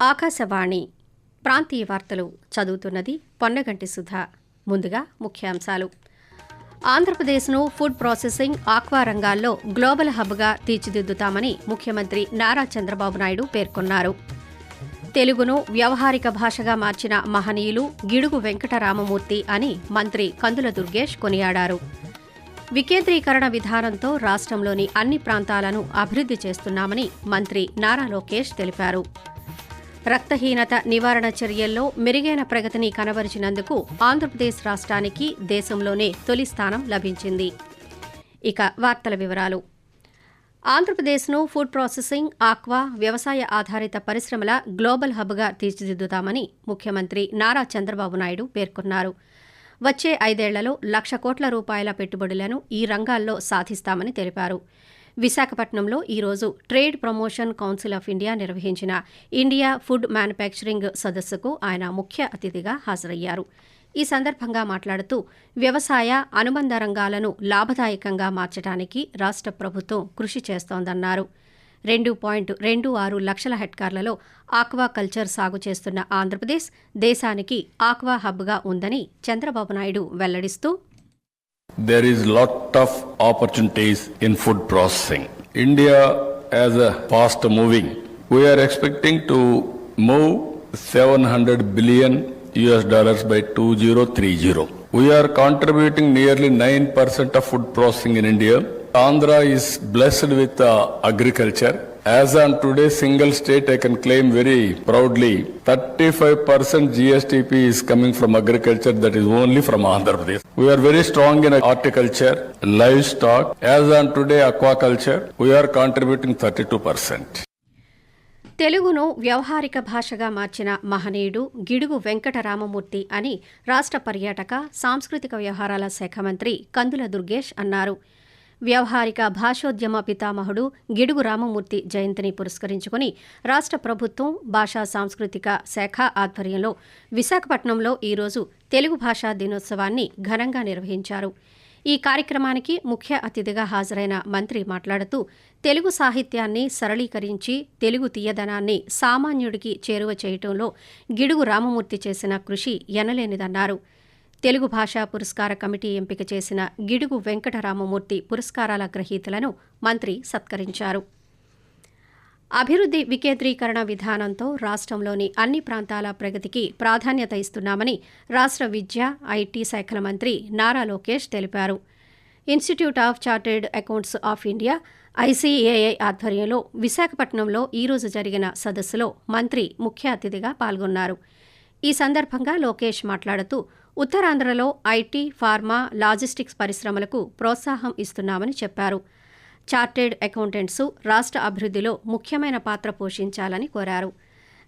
ఆకాశవాణి ప్రాంతీయ వార్తలు చదువుతున్నది పొన్నగంటి సుధా. ముందుగా ముఖ్యాంశాలు. ఆంధ్రప్రదేశ్ను ఫుడ్ ప్రాసెసింగ్ ఆక్వా రంగాల్లో గ్లోబల్ హబ్గా తీర్చిదిద్దుతామని ముఖ్యమంత్రి నారా చంద్రబాబు నాయుడు పేర్కొన్నారు. తెలుగును వ్యవహారిక భాషగా మార్చిన మహనీయులు గిడుగు వెంకటరామమూర్తి అని మంత్రి కందుల దుర్గేష్ కొనియాడారు. వికేంద్రీకరణ విధానంతో రాష్ట్రంలోని అన్ని ప్రాంతాలను అభివృద్ధి చేస్తున్నామని మంత్రి నారా లోకేష్ తెలిపారు. రక్తహీనత నివారణ చర్యల్లో మెరుగైన ప్రగతిని కనబరిచినందుకు ఆంధ్రప్రదేశ్ రాష్ట్రానికి దేశంలోనే తొలి స్థానం లభించింది. ఇక వార్తల వివరాలు. ఆంధ్రప్రదేశ్ను ఫుడ్ ప్రాసెసింగ్ ఆక్వా వ్యవసాయ ఆధారిత పరిశ్రమల గ్లోబల్ హబ్గా తీర్చిదిద్దుతామని ముఖ్యమంత్రి నారా చంద్రబాబు నాయుడు పేర్కొన్నారు. వచ్చే ఐదేళ్ళలో లక్ష కోట్ల రూపాయల పెట్టుబడులను ఈ రంగాల్లో సాధిస్తామని తెలిపారు. విశాఖపట్నంలో ఈరోజు trade promotion council of India నిర్వహించిన ఇండియా ఫుడ్ మ్యానుఫ్యాక్చరింగ్ సదస్సుకు ఆయన ముఖ్య అతిథిగా హాజరయ్యారు. ఈ సందర్భంగా మాట్లాడుతూ వ్యవసాయ అనుబంధ రంగాలను లాభదాయకంగా మార్చడానికి రాష్ట్ర ప్రభుత్వం కృషి చేస్తోందన్నారు. రెండు పాయింట్ రెండు ఆరు లక్షల హెక్టార్లలో ఆక్వా కల్చర్ సాగు చేస్తున్న ఆంధ్రప్రదేశ్ దేశానికి ఆక్వా హబ్గా ఉందని చంద్రబాబు నాయుడు వెల్లడిస్తూ There is lot of opportunities in food processing. India as a fast moving, we are expecting to move 700 billion US dollars by 2030. We are contributing nearly 9% of food processing in India. Andhra is blessed with uh, agriculture. As on today single state I can claim very proudly thirty five percent GSDP is coming from agriculture that is only from Andhra Pradesh we are very strong in horticulture livestock as on today aquaculture we are contributing thirty two percent తెలుగును వ్యవహారిక భాషగా మార్చిన మహనీయుడు గిడుగు వెంకట రామమూర్తి అని రాష్ట్ర పర్యాటక సాంస్కృతిక వ్యవహారాల శాఖ మంత్రి కందుల దుర్గేష్ అన్నారు. వ్యవహారిక భాషోద్యమ పితామహుడు గిడుగు రామమూర్తి జయంతిని పురస్కరించుకుని రాష్ట్ర ప్రభుత్వం భాషా సాంస్కృతిక శాఖ ఆధ్వర్యంలో విశాఖపట్నంలో ఈరోజు తెలుగు భాషా దినోత్సవాన్ని ఘనంగా నిర్వహించారు. ఈ కార్యక్రమానికి ముఖ్య అతిథిగా హాజరైన మంత్రి మాట్లాడుతూ తెలుగు సాహిత్యాన్ని సరళీకరించి తెలుగు తీయదనాన్ని సామాన్యుడికి చేరువ చేయటంలో గిడుగు రామమూర్తి చేసిన కృషి ఎనలేనిదన్నారు. తెలుగు భాషా పురస్కార కమిటీ ఎంపిక చేసిన గిడుగు వెంకటరామమూర్తి పురస్కారాల గ్రహీతలను మంత్రి సత్కరించారు. అభివృద్ధి వికేంద్రీకరణ విధానంతో రాష్ట్రంలోని అన్ని ప్రాంతాల ప్రగతికి ప్రాధాన్యత ఇస్తున్నామని రాష్ట్ర విద్య ఐటీ శాఖల మంత్రి నారా లోకేష్ తెలిపారు. Institute of chartered accounts of India ICAI ఆధ్వర్యంలో విశాఖపట్నంలో ఈరోజు జరిగిన సదస్సులో మంత్రి ముఖ్య అతిథిగా పాల్గొన్నారు. ఈ సందర్భంగా లోకేష్ మాట్లాడుతూ ఉత్తరాంధ్రలో ఐటీ ఫార్మా లాజిస్టిక్స్ పరిశ్రమలకు ప్రోత్సాహం ఇస్తున్నామని చెప్పారు. చార్టెడ్ అకౌంటెంట్సు రాష్ట్ర అభివృద్ధిలో ముఖ్యమైన పాత్ర పోషించాలని కోరారు.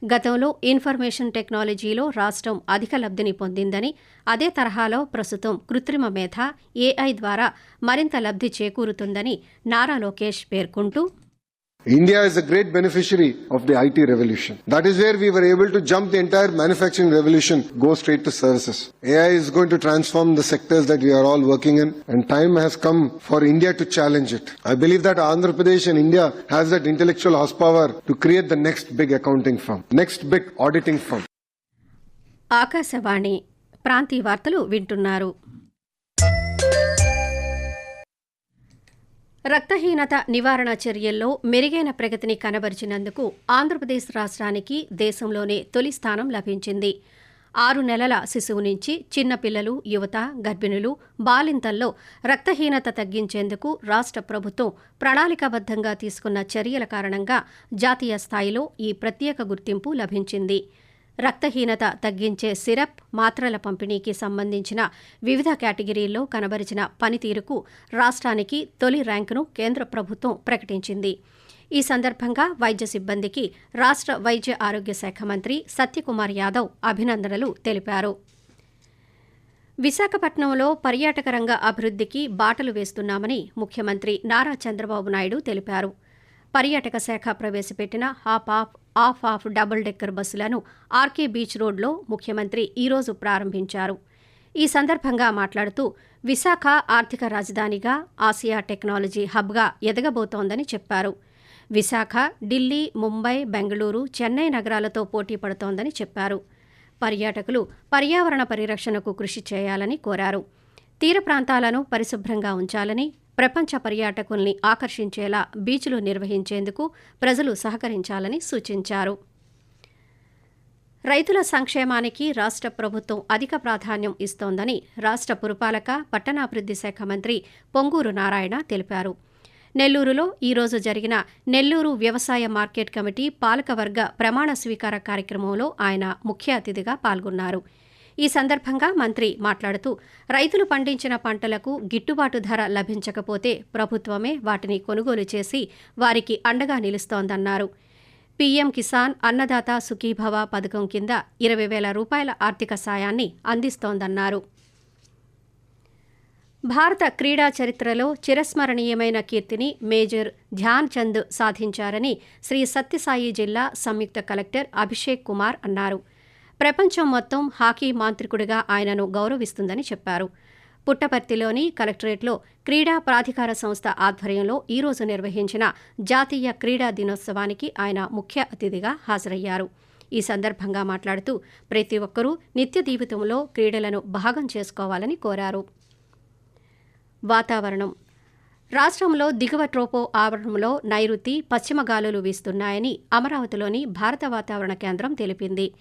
గతంలో ఇన్ఫర్మేషన్ టెక్నాలజీలో రాష్ట్రం అధిక లబ్ధిని పొందిందని అదే తరహాలో ప్రస్తుతం కృత్రిమ మేధ ఏఐ ద్వారా మరింత లబ్ధి చేకూరుతుందని నారా లోకేష్ పేర్కొంటూ India is a great beneficiary of the IT revolution. That is where we were able to jump the entire manufacturing revolution, go straight to services. AI is going to transform the sectors that we are all working in, and time has come for India to challenge it. I believe that Andhra Pradesh and India has that intellectual horsepower to create the next big accounting firm, next big auditing firm. Akashvani ప్రాంతీయ వార్తలు వింటున్నారు రక్తహీనత నివారణ చర్యల్లో మెరుగైన ప్రగతిని కనబరిచినందుకు ఆంధ్రప్రదేశ్ రాష్ట్రానికి దేశంలోనే తొలి స్థానం లభించింది. ఆరు నెలల శిశువు నుంచి చిన్నపిల్లలు యువత గర్భిణులు బాలింతల్లో రక్తహీనత తగ్గించేందుకు రాష్ట్ర ప్రభుత్వం ప్రణాళికాబద్ధంగా తీసుకున్న చర్యల కారణంగా జాతీయ స్థాయిలో ఈ ప్రత్యేక గుర్తింపు లభించింది. రక్తహీనత తగ్గించే సిరప్ మాత్రల పంపిణీకి సంబంధించిన వివిధ కేటగిరీల్లో కనబరిచిన పనితీరుకు రాష్ట్రానికి తొలి ర్యాంకును కేంద్ర ప్రభుత్వం ప్రకటించింది. ఈ సందర్భంగా వైద్య సిబ్బందికి రాష్ట్ర వైద్య ఆరోగ్య శాఖ మంత్రి సత్యకుమార్ యాదవ్ అభినందనలు తెలిపారు. విశాఖపట్నంలో పర్యాటక రంగ అభివృద్ధికి బాటలు వేస్తున్నామని ముఖ్యమంత్రి నారా చంద్రబాబు నాయుడు తెలిపారు. పర్యాటక శాఖ ప్రవేశపెట్టిన hop on hop off double decker బస్సులను ఆర్కే బీచ్ రోడ్లో ముఖ్యమంత్రి ఈరోజు ప్రారంభించారు. ఈ సందర్భంగా మాట్లాడుతూ విశాఖ ఆర్థిక రాజధానిగా ఆసియా టెక్నాలజీ హబ్గా ఎదగబోతోందని చెప్పారు. విశాఖ ఢిల్లీ ముంబై బెంగళూరు చెన్నై నగరాలతో పోటీ పడుతోందని చెప్పారు. పర్యాటకులు పర్యావరణ పరిరక్షణకు కృషి చేయాలని కోరారు. తీర ప్రాంతాలను పరిశుభ్రంగా ఉంచాలని ప్రపంచ పర్యాటకుల్ని ఆకర్షించేలా బీచ్లు నిర్వహించేందుకు ప్రజలు సహకరించాలని సూచించారు. రైతుల సంక్షేమానికి రాష్ట్ర ప్రభుత్వం అధిక ప్రాధాన్యం ఇస్తోందని రాష్ట్ర పురపాలక పట్టణాభివృద్ధి శాఖ మంత్రి పొంగూరు నారాయణ తెలిపారు. నెల్లూరులో ఈరోజు జరిగిన నెల్లూరు వ్యవసాయ మార్కెట్ కమిటీ పాలకవర్గ ప్రమాణ స్వీకార కార్యక్రమంలో ఆయన ముఖ్య అతిథిగా పాల్గొన్నారు. ఈ సందర్భంగా మంత్రి మాట్లాడుతూ రైతులు పండించిన పంటలకు గిట్టుబాటు ధర లభించకపోతే ప్రభుత్వమే వాటిని కొనుగోలు చేసి వారికి అండగా నిలుస్తోందన్నారు. పీఎం కిసాన్ అన్నదాత సుఖీభవ పథకం కింద ఇరవై వేల రూపాయల ఆర్థిక సాయాన్ని అందిస్తోందన్నారు. భారత క్రీడా చరిత్రలో చిరస్మరణీయమైన కీర్తిని మేజర్ ధ్యాన్ చంద్ సాధించారని శ్రీ సత్యసాయి జిల్లా సంయుక్త కలెక్టర్ అభిషేక్ కుమార్ అన్నారు. ప్రపంచం మొత్తం హాకీ మాంత్రికుడిగా ఆయనను గౌరవిస్తుందని చెప్పారు. పుట్టపర్తిలోని కలెక్టరేట్లో క్రీడా ప్రాధికార సంస్థ ఆధ్వర్యంలో ఈరోజు నిర్వహించిన జాతీయ క్రీడా దినోత్సవానికి ఆయన ముఖ్య అతిథిగా హాజరయ్యారు. ఈ సందర్భంగా మాట్లాడుతూ ప్రతి ఒక్కరూ నిత్య జీవితంలో క్రీడలను భాగం చేసుకోవాలని కోరారు. వాతావరణం. రాష్ట్రంలో దిగువ ట్రోపో ఆవరణంలో నైరుతి పశ్చిమ గాలులు వీస్తున్నాయని అమరావతిలోని భారత వాతావరణ కేంద్రం తెలిపింది.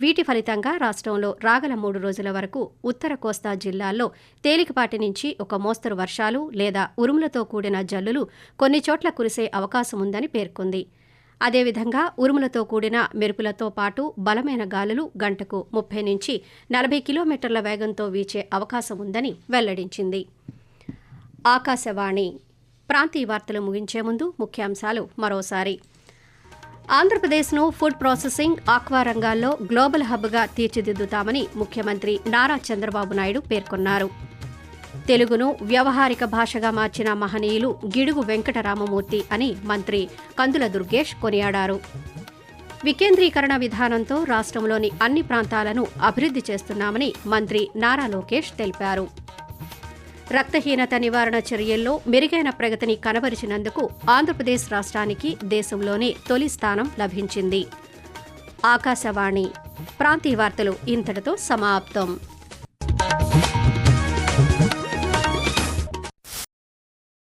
వీటి ఫలితంగా రాష్ట్రంలో రాగల మూడు రోజుల వరకు ఉత్తర కోస్తా జిల్లాల్లో తేలికపాటి నుంచి ఒక మోస్తరు వర్షాలు లేదా ఉరుములతో కూడిన జల్లులు కొన్ని చోట్ల కురిసే అవకాశం ఉందని పేర్కొంది. అదేవిధంగా ఉరుములతో కూడిన మెరుపులతో పాటు బలమైన గాలులు గంటకు ముప్పై నుంచి నలభై కిలోమీటర్ల వేగంతో వీచే అవకాశం ఉందని వెల్లడించింది. ఆకాశవాణి ప్రాంతీయ వార్తలు ముగించే ముందు ముఖ్యాంశాలు మరోసారి. ఆంధ్రప్రదేశ్ను ఫుడ్ ప్రాసెసింగ్ ఆక్వా రంగాల్లో గ్లోబల్ హబ్గా తీర్చిదిద్దుతామని ముఖ్యమంత్రి నారా చంద్రబాబు నాయుడు పేర్కొన్నారు. తెలుగును వ్యవహారిక భాషగా మార్చిన మహనీయులు గిడుగు వెంకటరామమూర్తి అని మంత్రి కందుల దుర్గేష్ కొనియాడారు. వికేంద్రీకరణ విధానంతో రాష్ట్రంలోని అన్ని ప్రాంతాలను అభివృద్ధి చేస్తున్నామని మంత్రి నారా లోకేష్ తెలిపారు. రక్తహీనత నివారణ చర్యల్లో మెరుగైన ప్రగతిని కనబరిచినందుకు ఆంధ్రప్రదేశ్ రాష్ట్రానికి దేశంలోనే తొలి స్థానం లభించింది. ఆకాశవాణి ప్రాంతీయ వార్తలు ఇంతటితో సమాప్తం.